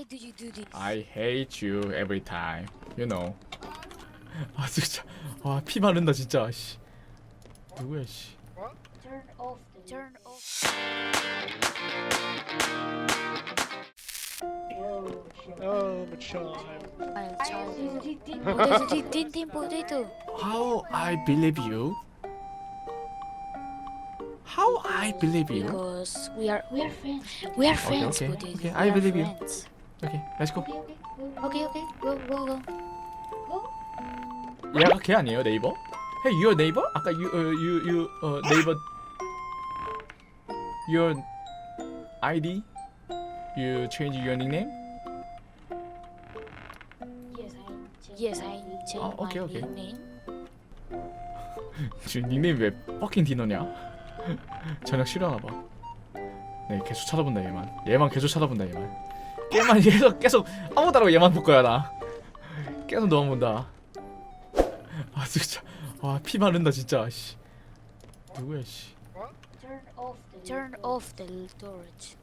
Why do you do this? I hate you every time. You know. 아 진짜 와피 마른다 진짜. 씨. 누구야 씨. Turn off the turn off. Oh, mature. I'm sorry. Potato, tin tin potato. How I believe you? How I believe you? Because we are we are friends. We are friends. okay, Potato. okay, We I are believe you. friends. Okay, let's go. Okay, okay. Go, go, go. 얘가 걔 아니에요 네이버? Hey, your neighbor? 아까 you uh, you you uh, neighbor your ID? You change your nickname? Yes, I change Oh, okay, my okay. nickname. 지금 닉네임 왜 퍼킹 디너냐? 저녁 싫어하나 봐. 네, 계속 쳐다본다 얘만. 얘만 계속 쳐다본다 얘만. 얘만 계속 계속 아무도 안 하고 얘만 볼 거야 나. 계속 너만 본다. 아 진짜 와피 마른다 진짜. 씨. 누구야 씨. Turn off the torch.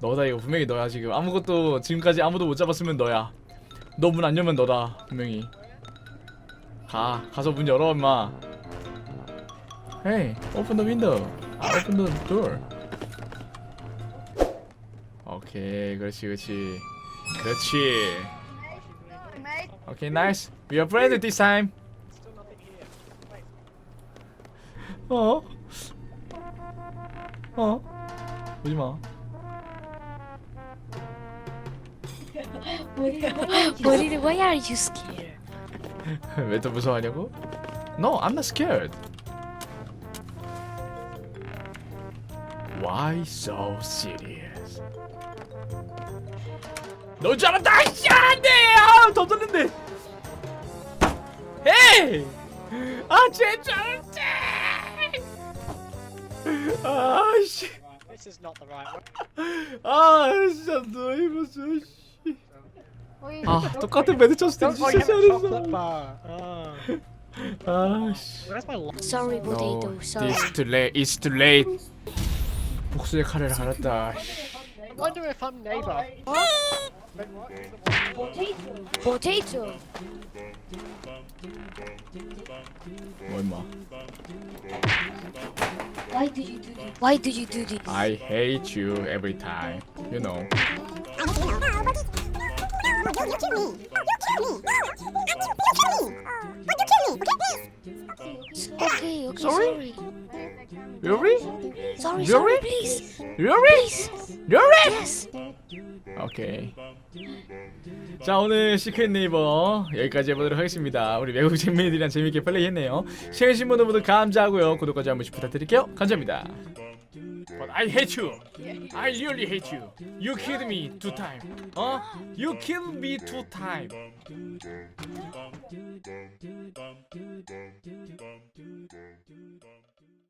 너다 이거 분명히 너야 지금 아무것도 지금까지 아무도 못 잡았으면 너야. 너 문 안 열면 너다 분명히. 가 가서 문 열어 임마. Hey, open the window. 아, open the door. 오케이, 그렇지, 그렇지, 그렇지. 오케이, nice. We are friends this time. Still nothing here. Wait. 어? 어? 오지 마. What is, why are you scared? 왜 또 무서워하냐고? No, I'm not scared. Why so serious? 너줄 알았다! 씨, 안 돼! 아, 더 졌는데! 헤이! 아, 쟤줄 알았지! 아, 씨. Right, this is not the right one. 아, 진짜 너 이봤어, 씨. 아, 똑같은 매드 쳤을 때 Don't 진짜 forget the chocolate 잘했어. bar. Oh. 아, 씨. Where's my light? Sorry, potato. Sorry. it's too late. It's too late. 복수의 칼을 갈았다. I wonder if I'm neighbor. Potato. Potato. Why do you do this? Why do you do this? I hate you every time. You know. You kill me. Okay, okay. Sorry? Sorry. Sorry, please. Please. Really? Yes. 오케이. 자 오늘 시크릿 네이버 여기까지 해보도록 하겠습니다. 우리 외국 잼민이들이랑 재밌게 플레이했네요. 시청해주신 분들 모두 감사하고요. 구독까지 한 번씩 부탁드릴게요. 감사합니다. But I hate you. I really hate you. You killed me two times. 어? You killed me two times.